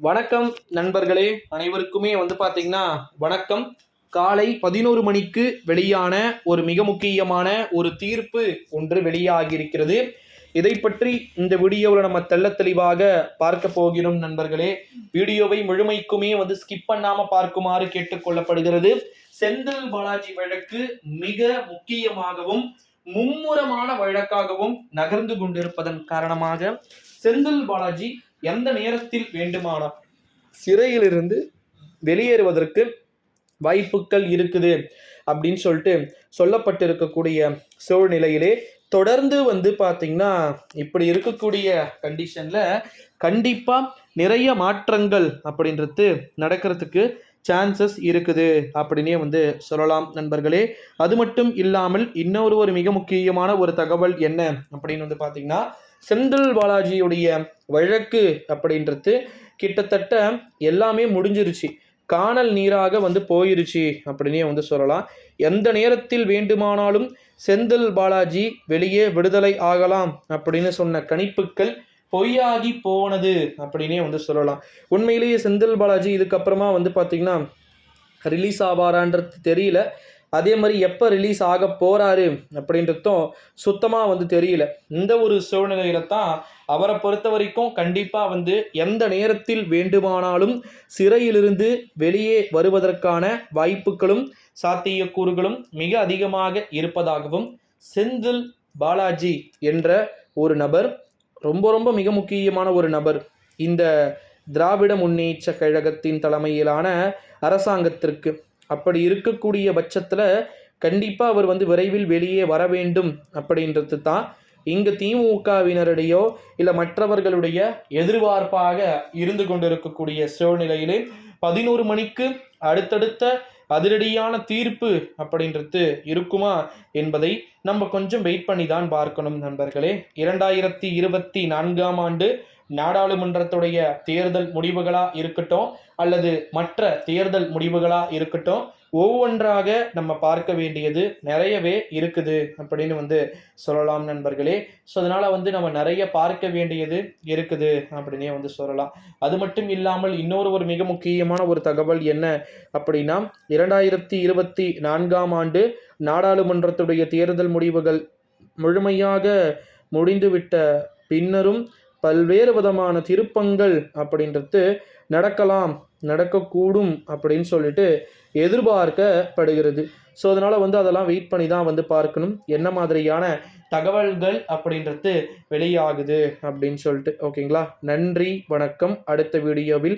வணக்கம் நண்பர்களே அனைவருக்குமே வந்து பார்த்தீங்கன்னா வணக்கம். காலை பதினோரு மணிக்கு வெளியான ஒரு மிக முக்கியமான ஒரு தீர்ப்பு ஒன்று வெளியாகியிருக்கிறது. இதை பற்றி இந்த வீடியோவில் நம்ம தெள்ள தெளிவாக பார்க்க போகிறோம் நண்பர்களே. வீடியோவை முழுமைக்குமே வந்து ஸ்கிப் பண்ணாமல் பார்க்குமாறு கேட்டுக்கொள்ளப்படுகிறது. செந்தில் பாலாஜி வழக்கு மிக முக்கியமாகவும் மும்முரமான வழக்காகவும் நகர்ந்து கொண்டிருப்பதன் காரணமாக செந்தில் பாலாஜி எந்த நேரத்தில் வேண்டுமானால் சிறையிலிருந்து வெளியேறுவதற்கு வாய்ப்புகள் இருக்குது அப்படின்னு சொல்லிட்டு சொல்லப்பட்டிருக்கக்கூடிய சூழ்நிலையிலே தொடர்ந்து வந்து பார்த்தீங்கன்னா இப்படி இருக்கக்கூடிய கண்டிஷனில் கண்டிப்பாக நிறைய மாற்றங்கள் அப்படின்றது நடக்கிறதுக்கு சான்சஸ் இருக்குது அப்படின்னே வந்து சொல்லலாம் நண்பர்களே. அது மட்டும் இல்லாமல் இன்னொரு ஒரு மிக முக்கியமான ஒரு தகவல் என்ன அப்படின்னு வந்து பார்த்தீங்கன்னா செந்தில் பாலாஜியுடைய வழக்கு அப்படின்றது கிட்டத்தட்ட எல்லாமே முடிஞ்சிருச்சு. காணல் நீராக வந்து போயிருச்சு அப்படின்னே வந்து சொல்லலாம். எந்த நேரத்தில் வேண்டுமானாலும் செந்தில் பாலாஜி வெளியே விடுதலை ஆகலாம் அப்படின்னு சொன்ன கணிப்புகள் பொய்யாகி போனது அப்படின்னே வந்து சொல்லலாம். உண்மையிலேயே செந்தில் பாலாஜி இதுக்கப்புறமா வந்து பார்த்திங்கன்னா ரிலீஸ் ஆவாரான்றது தெரியல. அதே மாதிரி எப்போ ரிலீஸ் ஆக போகிறாரு அப்படின்றதும் சுத்தமாக வந்து தெரியல. இந்த ஒரு சூழ்நிலையில தான் அவரை பொறுத்த வரைக்கும் கண்டிப்பாக வந்து எந்த நேரத்தில் வேண்டுமானாலும் சிறையிலிருந்து வெளியே வருவதற்கான வாய்ப்புகளும் சாத்தியக்கூறுகளும் மிக அதிகமாக இருப்பதாகவும் செந்தில் பாலாஜி என்ற ஒரு நபர் ரொம்ப ரொம்ப மிக முக்கியமான ஒரு நபர் இந்த திராவிட முன்னேற்ற கழகத்தின் தலைமையிலான அரசாங்கத்திற்கு அப்படி இருக்கக்கூடிய பட்சத்தில் கண்டிப்பாக அவர் வந்து விரைவில் வெளியே வர வேண்டும் அப்படின்றது தான் இங்கு திமுகவினருடையோ இல்லை மற்றவர்களுடைய எதிர்பார்ப்பாக இருந்து கொண்டிருக்கக்கூடிய சூழ்நிலையிலே பதினோரு மணிக்கு அடுத்தடுத்த அதிரடியான தீர்ப்பு அப்படின்றது இருக்குமா என்பதை நம்ம கொஞ்சம் வெயிட் பண்ணி தான் பார்க்கணும் நண்பர்களே. இரண்டாயிரத்தி இருபத்தி நான்காம் ஆண்டு நாடாளுமன்றத்துடைய தேர்தல் முடிவுகளா இருக்கட்டும் அல்லது மற்ற தேர்தல் முடிவுகளா இருக்கட்டும் ஒவ்வொன்றாக நம்ம பார்க்க வேண்டியது நிறையவே இருக்குது அப்படின்னு வந்து சொல்லலாம் நண்பர்களே. ஸோ அதனால் வந்து நம்ம நிறைய பார்க்க வேண்டியது இருக்குது அப்படின்னே வந்து சொல்லலாம். அது மட்டும் இல்லாமல் இன்னொரு ஒரு மிக முக்கியமான ஒரு தகவல் என்ன அப்படின்னா இரண்டாயிரத்தி இருபத்தி நான்காம் ஆண்டு நாடாளுமன்றத்துடைய தேர்தல் முடிவுகள் முழுமையாக முடிந்துவிட்ட பின்னரும் பல்வேறு விதமான திருப்பங்கள் அப்படின்றது நடக்கலாம் நடக்கக்கூடும் அப்படின்னு சொல்லிட்டு எதிர்பார்க்கப்படுகிறது. ஸோ அதனால் வந்து அதெல்லாம் வெயிட் பண்ணி தான் வந்து பார்க்கணும். என்ன மாதிரியான தகவல்கள் அப்படின்றது வெளியாகுது அப்படின்னு சொல்லிட்டு. ஓகேங்களா நன்றி வணக்கம். அடுத்த வீடியோவில்